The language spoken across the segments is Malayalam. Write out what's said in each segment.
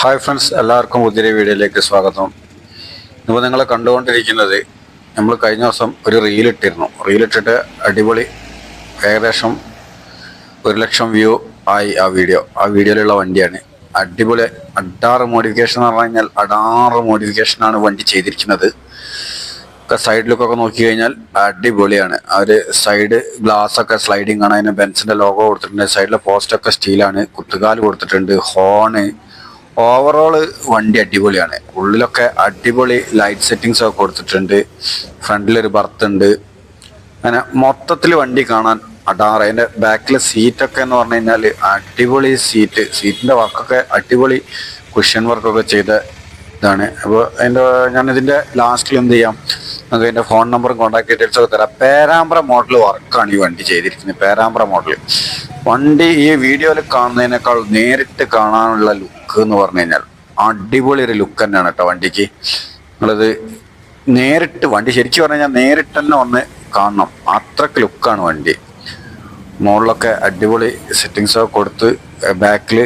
ഹായ് ഫ്രണ്ട്സ് എല്ലാവർക്കും പുതിയ വീഡിയോയിലേക്ക് സ്വാഗതം. ഇപ്പോൾ നിങ്ങൾ കണ്ടുകൊണ്ടിരിക്കുന്നത് നമ്മൾ കഴിഞ്ഞ ദിവസം ഒരു റീലിട്ടിരുന്നു റീലിട്ടിട്ട് അടിപൊളി ഏകദേശം ഒരു ലക്ഷം വ്യൂ ആയി ആ വീഡിയോ ആ വീഡിയോയിലുള്ള വണ്ടിയാണ്. അടിപൊളി അഡാറ് മോഡിഫിക്കേഷൻ എന്ന് പറഞ്ഞു കഴിഞ്ഞാൽ അടാറ് മോഡിഫിക്കേഷനാണ് വണ്ടി ചെയ്തിരിക്കുന്നത്. ഒക്കെ സൈഡ് നോക്കി കഴിഞ്ഞാൽ അടിപൊളിയാണ്. ആ ഒരു സൈഡ് ഗ്ലാസ് ഒക്കെ സ്ലൈഡിങ് ആണ്. അതിന് ബെൻസിന്റെ ലോഗോ കൊടുത്തിട്ടുണ്ട്. സൈഡിലെ പോസ്റ്റൊക്കെ സ്റ്റീലാണ് കുത്തുകാൽ കൊടുത്തിട്ടുണ്ട്. ഹോണ് ഓവറോൾ വണ്ടി അടിപൊളിയാണ്. ഉള്ളിലൊക്കെ അടിപൊളി ലൈറ്റ് സെറ്റിങ്സ് ഒക്കെ കൊടുത്തിട്ടുണ്ട്. ഫ്രണ്ടിലൊരു ബർത്ത് ഉണ്ട്. അങ്ങനെ മൊത്തത്തിൽ വണ്ടി കാണാൻ അടാറ്. അതിന്റെ ബാക്കിലെ സീറ്റൊക്കെ എന്ന് പറഞ്ഞു കഴിഞ്ഞാൽ അടിപൊളി സീറ്റ് സീറ്റിന്റെ വർക്കൊക്കെ അടിപൊളി കുഷ്യൻ വർക്കൊക്കെ ചെയ്ത ഇതാണ്. അപ്പോൾ അതിന്റെ ഞാനിതിന്റെ ലാസ്റ്റിൽ എന്ത് ചെയ്യാം? നമുക്ക് അതിന്റെ ഫോൺ നമ്പറും കോൺടാക്ട് ഡീറ്റെയിൽസൊക്കെ തരാം. പേരാമ്പ്ര മോഡൽ വർക്കാണ് ഈ വണ്ടി ചെയ്തിരിക്കുന്നത്. പേരാമ്പ്ര മോഡൽ വണ്ടി ഈ വീഡിയോയിൽ കാണുന്നതിനേക്കാൾ നേരിട്ട് കാണാനുള്ള ലുക്ക് എന്ന് പറഞ്ഞു കഴിഞ്ഞാൽ അടിപൊളി ഒരു ലുക്ക് തന്നെയാണ് കേട്ടോ വണ്ടിക്ക്. നിങ്ങളത് നേരിട്ട് വണ്ടി ശരിക്കും പറഞ്ഞു കഴിഞ്ഞാൽ നേരിട്ട് തന്നെ വന്ന് കാണണം. അത്രയ്ക്ക് ലുക്കാണ് വണ്ടി. മുകളിലൊക്കെ അടിപൊളി സെറ്റിങ്സ് ഒക്കെ കൊടുത്ത് ബാക്കിൽ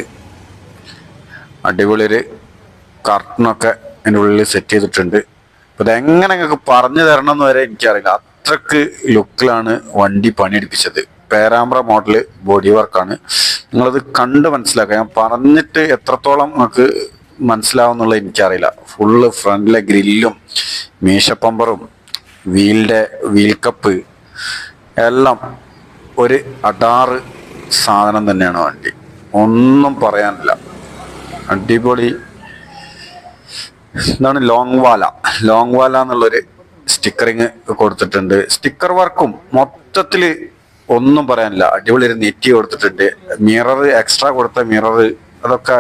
അടിപൊളി ഒരു കർട്ടനൊക്കെ അതിന്റെ ഉള്ളിൽ സെറ്റ് ചെയ്തിട്ടുണ്ട്. അപ്പോൾ ഇതെങ്ങനെ നിങ്ങൾക്ക് പറഞ്ഞു തരണം എന്ന് വരെ എനിക്കറിയില്ല. അത്രയ്ക്ക് ലുക്കിലാണ് വണ്ടി പണിയെടുപ്പിച്ചത്. പേരാമ്പ്ര മോഡൽ ബോഡി വർക്കാണ്. നിങ്ങളത് കണ്ട് മനസ്സിലാക്കുക ഞാൻ പറഞ്ഞിട്ട് എത്രത്തോളം നിങ്ങൾക്ക് മനസ്സിലാവുന്നുള്ള എനിക്കറിയില്ല. ഫുള്ള് ഫ്രണ്ടിലെ ഗ്രില്ലും മീശപ്പമ്പറും വീലിന്റെ വീൽ കപ്പ് എല്ലാം ഒരു അടാറ് സാധനം തന്നെയാണ് വണ്ടി. ഒന്നും പറയാനില്ല. അടിപൊളി. എന്താണ് ലോങ് വാല. ലോങ് വാല എന്നുള്ളൊരു സ്റ്റിക്കറിങ് കൊടുത്തിട്ടുണ്ട്. സ്റ്റിക്കർ വർക്കും മൊത്തത്തിൽ ഒന്നും പറയാനില്ല. അടിപൊളി ഒരു നെറ്റി കൊടുത്തിട്ടുണ്ട്. മിറർ എക്സ്ട്രാ കൊടുത്ത മിറർ അതൊക്കെ